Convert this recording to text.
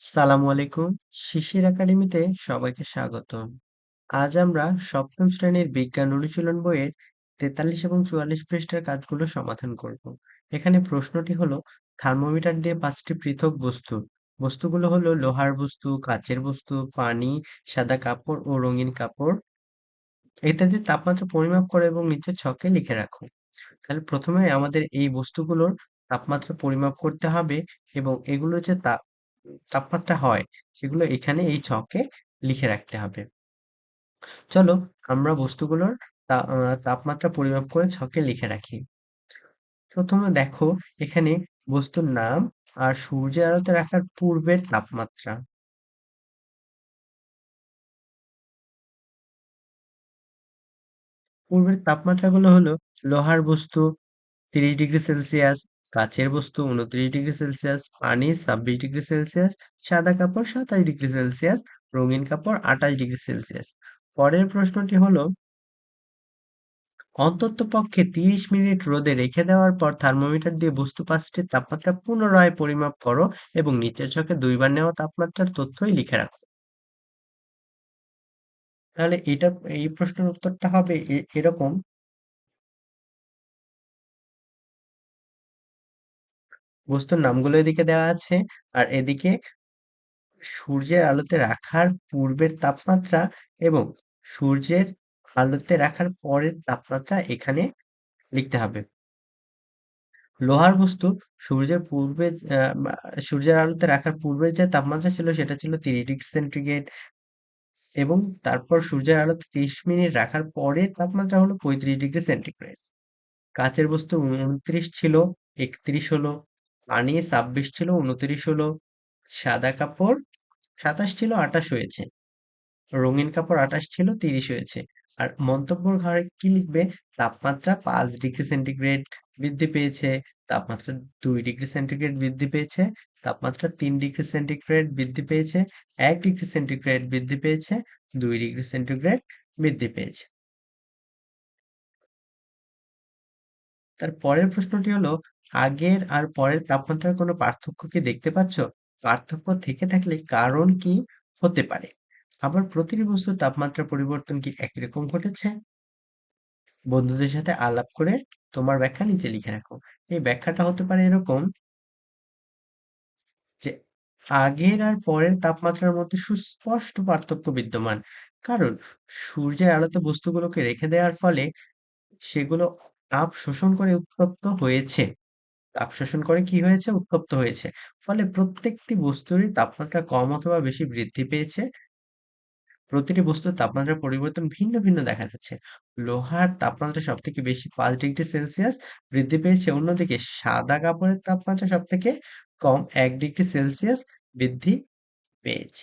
সালামু আলাইকুম। শিশির একাডেমিতে সবাইকে স্বাগত আজ আমরা সপ্তম শ্রেণির বিজ্ঞান অনুশীলন বইয়ের তেতাল্লিশ এবং চুয়াল্লিশ পৃষ্ঠার কাজগুলো সমাধান করব। এখানে প্রশ্নটি হলো, থার্মোমিটার দিয়ে পাঁচটি পৃথক বস্তু। বস্তুগুলো হলো লোহার বস্তু, কাচের বস্তু, পানি, সাদা কাপড় ও রঙিন কাপড়। ইত্যাদি তাপমাত্রা পরিমাপ করো এবং নিচের ছকে লিখে রাখো। তাহলে প্রথমে আমাদের এই বস্তুগুলোর তাপমাত্রা পরিমাপ করতে হবে এবং এগুলো যে তাপমাত্রা হয়, সেগুলো এখানে এই ছকে লিখে রাখতে হবে। চলো আমরা বস্তুগুলোর তাপমাত্রা পরিমাপ করে ছকে লিখে রাখি। প্রথমে দেখো এখানে বস্তুর নাম আর সূর্যের আলোতে রাখার পূর্বের তাপমাত্রা। পূর্বের তাপমাত্রাগুলো হলো লোহার বস্তু, তিরিশ ডিগ্রি সেলসিয়াস কাচের বস্তু উনত্রিশ ডিগ্রি সেলসিয়াস, পানি ছাব্বিশ ডিগ্রি সেলসিয়াস, সাদা কাপড় সাতাশ ডিগ্রি সেলসিয়াস, রঙিন কাপড় আঠাশ ডিগ্রি সেলসিয়াস। পরের প্রশ্নটি হলো, অন্ততপক্ষে তিরিশ মিনিট রোদে রেখে দেওয়ার পর থার্মোমিটার দিয়ে বস্তু পাঁচটির তাপমাত্রা পুনরায় পরিমাপ করো এবং নিচের ছকে দুইবার নেওয়া তাপমাত্রার তথ্যই লিখে রাখো। তাহলে এটা, এই প্রশ্নের উত্তরটা হবে এরকম। বস্তুর নামগুলো এদিকে দেওয়া আছে। আর এদিকে সূর্যের আলোতে রাখার পূর্বের তাপমাত্রা এবং সূর্যের আলোতে রাখার পরের তাপমাত্রা এখানে লিখতে হবে। লোহার বস্তু সূর্যের পূর্বে সূর্যের আলোতে রাখার পূর্বে যে তাপমাত্রা ছিল সেটা ছিল তিরিশ ডিগ্রি সেন্টিগ্রেড এবং তারপর সূর্যের আলোতে তিরিশ মিনিট রাখার পরের তাপমাত্রা হলো পঁয়ত্রিশ ডিগ্রি সেন্টিগ্রেড। কাচের বস্তু উনত্রিশ ছিল, একত্রিশ হলো পানি ছাব্বিশ ছিল উনত্রিশ হলো সাদা কাপড়, সাতাশ ছিল আটাশ হয়েছে। রঙিন কাপড় আটাশ ছিল, তিরিশ হয়েছে। আর মন্তব্যর ঘরে কি লিখবে? তাপমাত্রা পাঁচ ডিগ্রি সেন্টিগ্রেড বৃদ্ধি পেয়েছে, তাপমাত্রা দুই ডিগ্রি সেন্টিগ্রেড বৃদ্ধি পেয়েছে, তাপমাত্রা তিন ডিগ্রি সেন্টিগ্রেড বৃদ্ধি পেয়েছে, এক ডিগ্রি সেন্টিগ্রেড বৃদ্ধি পেয়েছে, দুই ডিগ্রি সেন্টিগ্রেড বৃদ্ধি পেয়েছে। তার পরের প্রশ্নটি হলো আগের আর পরের তাপমাত্রার কোনো পার্থক্য কি দেখতে পাচ্ছ? পার্থক্য থেকে থাকলে কারণ কি হতে পারে? আবার প্রতিটি বস্তুর তাপমাত্রা পরিবর্তন কি একই রকম ঘটেছে? বন্ধুদের সাথে আলাপ করে তোমার ব্যাখ্যা নিচে লিখে রাখো। এই ব্যাখ্যাটা হতে পারে এরকম যে আগের আর পরের তাপমাত্রার মধ্যে সুস্পষ্ট পার্থক্য বিদ্যমান। কারণ সূর্যের আলোতে বস্তুগুলোকে রেখে দেওয়ার ফলে সেগুলো তাপ শোষণ করে উত্তপ্ত হয়েছে। তাপ শোষণ করে কি হয়েছে? উত্তপ্ত হয়েছে। ফলে প্রত্যেকটি বস্তুরই তাপমাত্রা কম অথবা বেশি বৃদ্ধি পেয়েছে। প্রতিটি বস্তুর তাপমাত্রার পরিবর্তন ভিন্ন ভিন্ন দেখা যাচ্ছে। লোহার তাপমাত্রা সব থেকে বেশি পাঁচ ডিগ্রি সেলসিয়াস বৃদ্ধি পেয়েছে। অন্যদিকে সাদা কাপড়ের তাপমাত্রা সব থেকে কম এক ডিগ্রি সেলসিয়াস বৃদ্ধি পেয়েছে।